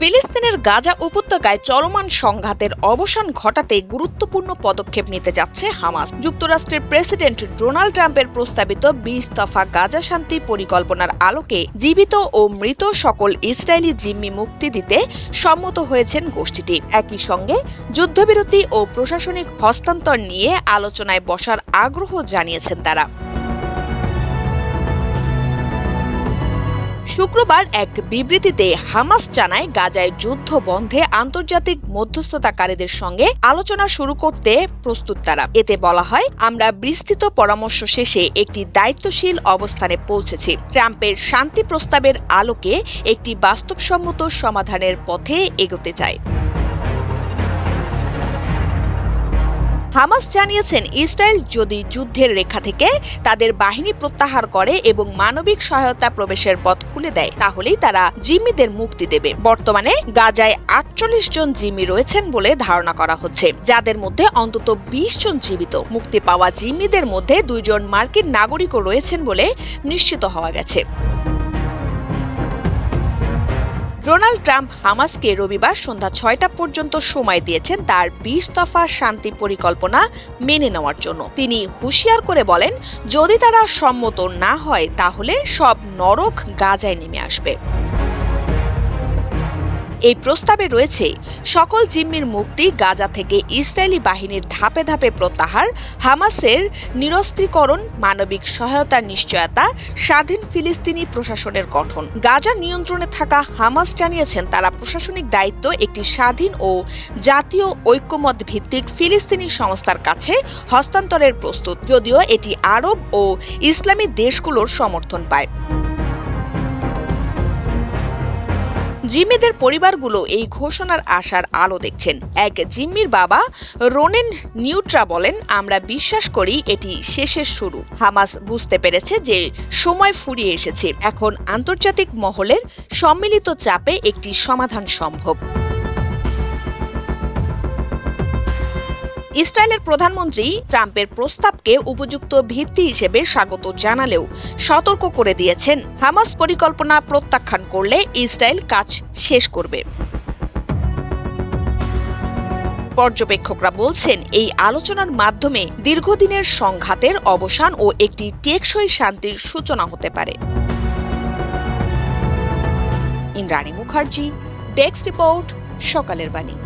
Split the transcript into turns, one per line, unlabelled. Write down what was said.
ফিলিস্তিনের গাজা উপত্যকায় চলমান সংঘাতের অবসান ঘটাতে গুরুত্বপূর্ণ পদক্ষেপ নিতে যাচ্ছে হামাস। যুক্তরাষ্ট্রের প্রেসিডেন্ট ডোনাল্ড ট্রাম্পের প্রস্তাবিত বিশ দফা গাজা শান্তি পরিকল্পনার আলোকে জীবিত ও মৃত সকল ইসরায়েলি জিম্মি মুক্তি দিতে সম্মত হয়েছেন গোষ্ঠীটি। একই সঙ্গে যুদ্ধবিরতি ও প্রশাসনিক হস্তান্তর নিয়ে আলোচনায় বসার আগ্রহ জানিয়েছেন তারা। শুক্রবার এক বিবৃতিতে হামাস জানায় গাজায় যুদ্ধ বন্ধে আন্তর্জাতিক মধ্যস্থতাকারীদের সঙ্গে আলোচনা শুরু করতে প্রস্তুত তারা। এতে বলা হয়, আমরা বিস্তৃত পরামর্শ শেষে একটি দায়িত্বশীল অবস্থানে পৌঁছেছি। ট্রাম্পের শান্তি প্রস্তাবের আলোকে একটি বাস্তবসম্মত সমাধানের পথে এগোতে চায় হামাস জানিয়েছেন, ইসরায়েল যদি যুদ্ধের রেখা থেকে তাদের বাহিনী প্রত্যাহার করে এবং মানবিক সহায়তা প্রবেশের পথ খুলে দেয়, তাহলেই তারা জিম্মিদের মুক্তি দেবে। বর্তমানে গাজায় আটচল্লিশ জন জিম্মি রয়েছেন বলে ধারণা করা হচ্ছে। যাদের মধ্যে অন্তত বিশ জন জীবিত। মুক্তি পাওয়া জিম্মিদের মধ্যে দুইজন মার্কিন নাগরিকও রয়েছেন বলে নিশ্চিত হওয়া গেছে। ডোনাল্ড ট্রাম্প হামাসকে রবিবার সন্ধ্যা ছয়টা পর্যন্ত সময় দিয়েছেন তার বিশ দফা শান্তি পরিকল্পনা মেনে নেওয়ার জন্য। তিনি হুঁশিয়ার করে বলেন, যদি তারা সম্মত না হয়, তাহলে সব নরক গাজায় নেমে আসবে। এই প্রস্তাবে রয়েছে, সকল জিম্মির মুক্তি গাজা থেকে ইসরায়েলি বাহিনীর ধাপে ধাপে প্রত্যাহার, হামাসের নিরস্ত্রীকরণ, মানবিক সহায়তার নিশ্চয়তা, স্বাধীন ফিলিস্তিনি প্রশাসনের গঠন। গাজা নিয়ন্ত্রণে থাকা হামাস জানিয়েছেন তারা প্রশাসনিক দায়িত্ব একটি স্বাধীন ও জাতীয় ঐক্যমত ভিত্তিক ফিলিস্তিনি সংস্থার কাছে হস্তান্তরের প্রস্তুত, যদিও এটি আরব ও ইসলামী দেশগুলোর সমর্থন পায়। জিম্মিদের পরিবারগুলো এই ঘোষণার আশার আলো দেখছেন। এক জিম্মির বাবা রোনেন নিউট্রা বলেন, আমরা বিশ্বাস করি এটি শেষের শুরু। হামাস বুঝতে পেরেছে যে সময় ফুরিয়ে এসেছে। এখন আন্তর্জাতিক মহলের সম্মিলিত চাপে একটি সমাধান সম্ভব। ইসরায়েলের প্রধানমন্ত্রী ট্রাম্পের প্রস্তাবকে উপযুক্ত ভিত্তি হিসেবে স্বাগত জানালেও সতর্ক করে দিয়েছেন। হামাস পরিকল্পনা প্রত্যাখ্যান করলে ইসরায়েল কাজ শেষ করবে। পর্যবেক্ষকরা বলছেন, এই আলোচনার মাধ্যমে দীর্ঘদিনের সংঘাতের অবসান ও একটি টেকসই শান্তির সূচনা হতে পারে। ইন্দ্রাণী মুখার্জি, ডেস্ক রিপোর্ট, সকালের বাণী।